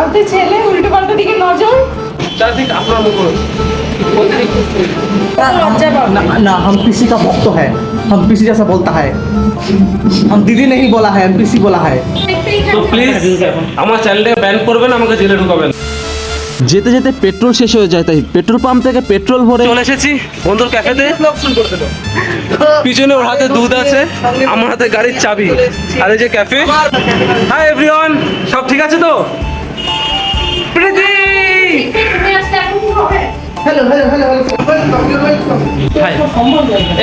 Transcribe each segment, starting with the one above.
ফালতু ছেলে উল্টো পাল্টা দিকে নজর চারদিক আপনার মুখর লজ্জা পাবে ना ना हम किसी का भक्त है हम किसी जैसा बोलता है हम दीदी नहीं बोला है हम किसी बोला है দেখতেই তো খারাপ প্লিজ আমার চ্যানেলটাকে ব্যান করবেন আমাকে জেলে ঢুকাবেন যেতে যেতে পেট্রোল শেষ হয়ে যায় তাই পেট্রোল পাম্প থেকে পেট্রোল ভরে চলে এসেছি বন্ধুর ক্যাফেতে পিছনে ওর হাতে দুধ আছে আমার হাতে গাড়ির চাবি আর এই যে ক্যাফে হাই এভরিওয়ান সব ঠিক আছে তো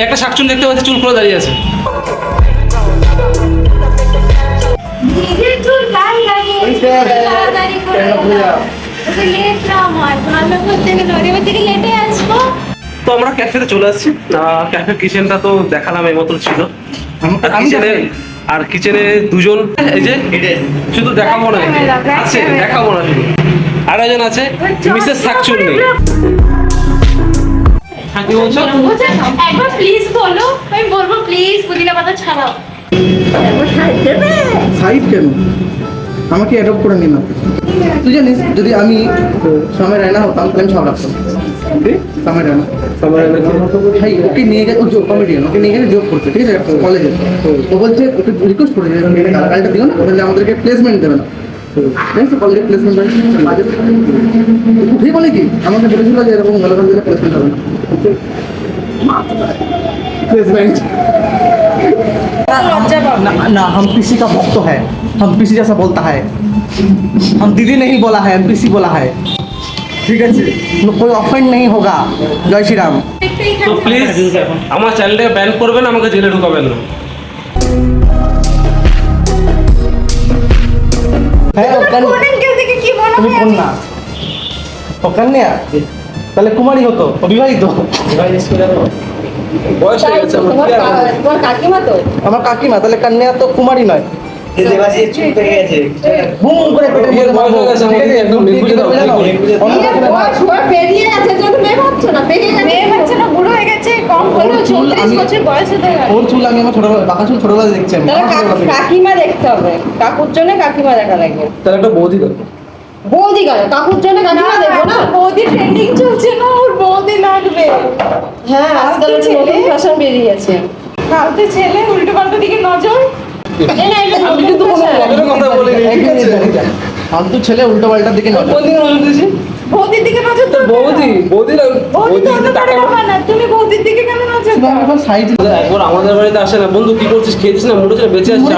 একটা শাকচুন দেখতে পাচ্ছি চুল করে দাঁড়িয়ে আছে। হয় লেটে আসব। তো আমরা ক্যাফেতে চলে আসছি। ক্যাফে কিচেনটা তো দেখালাম এই মতন ছিল। আর কিচেনে আর কিচেনে দুজন এই যে শুধু দেখাবো না। আছে দেখাবো না শুধু। আর একজন আছে মিসেস শাকচুন নেই হ্যাঁ কি বলছো? একবার প্লিজ বলো আমি বলব প্লিজ পুদিনা পাতা ছাড়াও। সাইড কেন? আমাকে অ্যাডপ্ট করে নিন তুই জানিস যদি আমি সময় রায়না হতাম তাহলে আমি সব রাখতাম রায়না। ভাই ওকে নিয়ে গেছে কমেডিয়ান ওকে নিয়ে গেছে জোক করছে ঠিক আছে? কলেজে ও। বলছে ওকে রিকোয়েস্ট করেছে যে মেয়েটা গালাগালটা দিও না। আমাদেরকে প্লেসমেন্ট দেবে না। জানিস তো কলেজে প্লেসমেন্ট উঠে বলে কি আমাকে বলেছিল যে এরকম গালাগাল দিলে প্লেসমেন্ট হবে না প্লেসমেন্ট লজ্জা পাবে ना ना हम किसी का भक्त है हम किसी जैसा बोलता है हम दीदी नहीं बोला है हम किसी बोला है ठीक है कोई ऑफेंड नहीं होगा जय श्री राम দেখতেই তো খারাপ প্লিজ আমার চ্যানেলটাকে ব্যান করবেন আমাকে জেলে ঢুকাবেন না হ্যাঁ কি মনে তুমি কন্যা। তাহলে কুমারী হতো অবিবাহিত। বয়স হয়ে গেছে আমার কাকিমা তো? আমার কাকিমা তাহলে কন্যা তো কুমারী নয়। গেল। কাকিমা দেখতে হবে। কাকুর জন্য কাকিমা দেখা লাগবে। তাহলে একটা বৌদি বৌদি কেন কাকুর জন্য কাকিমা দেখব না? বৌদি ট্রেন্ডিং চলছে না ওর বৌদি লাগবে। হ্যাঁ আজকাল নতুন ছেলে। ফ্যাশন বেরিয়েছে। ফালতু ছেলে উল্টো পাল্টা দিকে নজর। আমি নতুন কিন্তু কোনো fashion। কথা বলিনি ঠিক আছে? ফালতু ছেলে উল্টো পাল্টার দিকে নজর। কোন দিকে নজর দিয়েছি? বৌদির দিকে নজর তো বৌদি বৌদি না বৌদি তো টাকা না। তুমি বৌদির দিকে কেন নজর দাও? সাইড একবার আমাদের বাড়িতে আসে না। বন্ধু কি করছিস? খেয়েছিস না? মুড়ে ছেলে বেঁচে আসছিস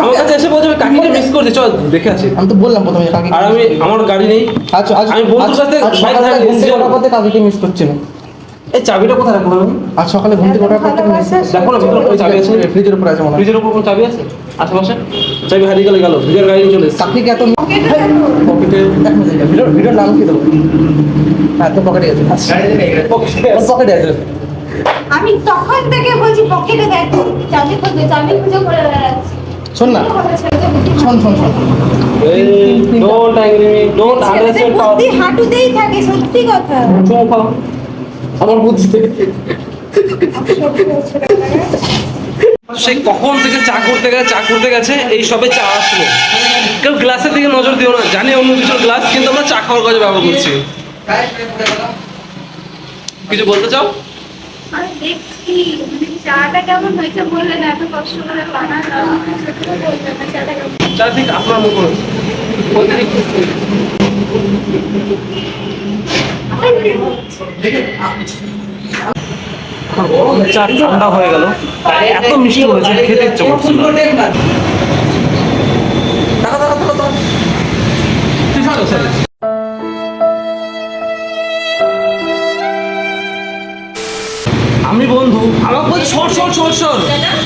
আমার কাছে এসে বলছে কাকিকে মিস করছি। চল দেখে আছি আমি তো বললাম প্রথমে কাকি আর আমি আমার গাড়ি নেই। আজ আজ আমি বন্ধুর সাথে বাইক থেকে এসেছিলাম। ওঠার কাকিকে মিস করছি না এই চাবিটা কোথায় রাখব আমি আজ সকালে ঘুম থেকে ওঠার পর থেকে দেখো না ভিতরে কোনো চাবি আছে? ফ্রিজের উপরে আছে মনে হয়। ফ্রিজের উপর কোনো চাবি আছে? আশেপাশে চাবি হারিয়ে গেলে গেল ভিজের গাড়ি নিয়ে চলে এসেছে। কাকিকে এত পকেটে ভিডিও ভিডিওর নাম কি দেবো? হ্যাঁ তোর পকেটে আছে। পকেটে আছে। আমি তখন থেকে বলছি পকেটে দেখো। চাবি খুঁজে চাবি খুঁজে করে বেড়াচ্ছি। শোন না। শোন শোন শোন। Don't angry me don't understand power বুদ্ধি হাঁটুতেই থাকে সত্যি কথা। খাও। আমার বুদ্ধি থেকে। সে কখন থেকে চা করতে গেছে চা করতে গেছে এই সবে চা আসলো। কেউ গ্লাসের দিকে নজর দিও না জানি অন্য কিছুর গ্লাস কিন্তু আমরা চা খাওয়ার কাজে ব্যবহার করছি। কিছু বলতে চাও? মানে আপনার মুখ চা ঠান্ডা হয়ে গেল। এত মিষ্টি হয়েছে খেতে ইচ্ছে সর সর সর সর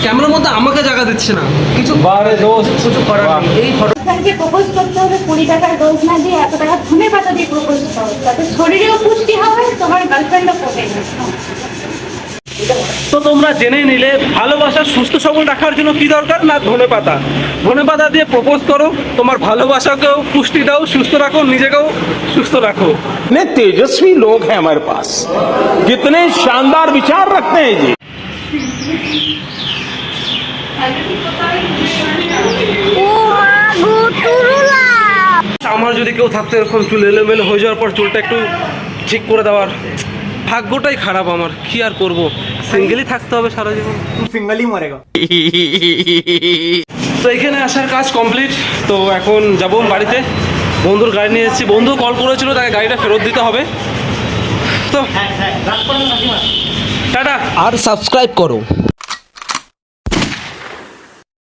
ক্যামেরার মধ্যে আমাকে জায়গা দিচ্ছে না। কিছু বারে দোষ কিছু করার নেই। এই ফটো প্রপোজ করতে হবে কুড়ি টাকার না দিয়ে এত টাকা পাতা দিয়ে প্রপোজ তাতে শরীরেও পুষ্টি হবে তোমার গার্লফ্রেন্ডও পড়বে তো তোমরা জেনে নিলে ভালোবাসা সুস্থ সবল রাখার জন্য কি দরকার না ধনে পাতা? ধনে পাতা দিয়ে প্রপোজ করো তোমার ভালোবাসাকেও পুষ্টি দাও সুস্থ রাখো নিজেকেও সুস্থ রাখো। তেজস্বী লোক হ্যাঁ আমার পাস কিতনে শানদার বিচার রাখতে হ্যাঁ। আমার যদি কেউ থাকতে এরকম চুল এলোমেলো হয়ে যাওয়ার পর চুলটা একটু ঠিক করে দেওয়ার ভাগ্যটাই খারাপ আমার। কি আর করব? সিঙ্গেলই থাকতে হবে সারা জীবন। সিঙ্গেলই মরে তো এখানে আসার কাজ কমপ্লিট তো এখন যাব বাড়িতে। বন্ধুর গাড়ি নিয়ে এসেছি। বন্ধু কল করেছিল তাকে গাড়িটা ফেরত দিতে হবে। তো টাটা। আর সাবস্ক্রাইব করো।